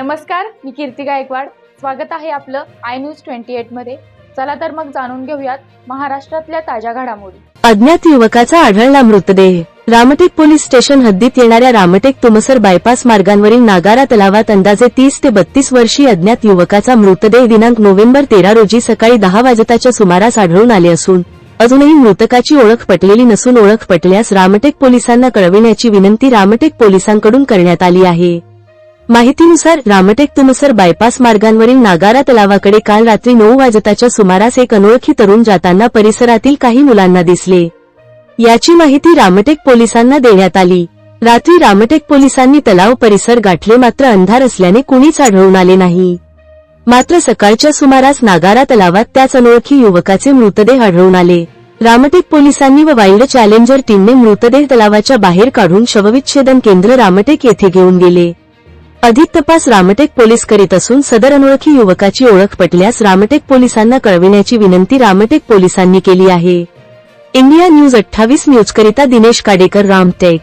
नमस्कार मी कीर्ती गायकवाड. स्वागत आहे आपलं आय न्यूज ट्वेंटी एटमध्ये. चला तर मग जाणून घेऊयात महाराष्ट्रातल्या ताज्या घडामोडी. अज्ञात युवकाचा आढळला मृतदेह. रामटेक पोलीस स्टेशन हद्दीत येणाऱ्या रामटेक तुमसर बायपास मार्गांवरील नागारा तलावात अंदाजे तीस ते बत्तीस वर्षीय अज्ञात युवकाचा मृतदेह दिनांक नोव्हेंबर तेरा रोजी सकाळी दहा वाजताच्या सुमारास आढळून आले असून अजूनही मृतकाची ओळख पटलेली नसून ओळख पटल्यास रामटेक पोलिसांना कळविण्याची विनंती रामटेक पोलिसांकडून करण्यात आली आहे. माहितीनुसार रामटेक तुमसर बायपास मार्गांवरील नागारा तलावाकडे काल रात्री नऊ वाजताच्या सुमारास एक अनोळखी तरुण जाताना परिसरातील काही मुलांना दिसले. याची माहिती रामटेक पोलिसांना देण्यात आली. रात्री रामटेक पोलिसांनी तलाव परिसर गाठले मात्र अंधार असल्याने कुणीच आढळून आले नाही. मात्र सकाळच्या सुमारास नागारा तलावात त्याच अनोळखी युवकाचे मृतदेह आढळून आले. रामटेक पोलिसांनी व वाईल्ड चॅलेंजर टीमने मृतदेह तलावाच्या बाहेर काढून शवविच्छेदन केंद्र रामटेक येथे घेऊन गेले. अधिक तपास रामटेक पोलीस करीत असून सदर अनोळखी युवकाची ओळख पटल्यास रामटेक पोलिसांना कळविण्याची विनंती रामटेक पोलिसांनी केली आहे. इंडिया न्यूज अठ्ठावीस न्यूजकरिता दिनेश काडेकर रामटेक.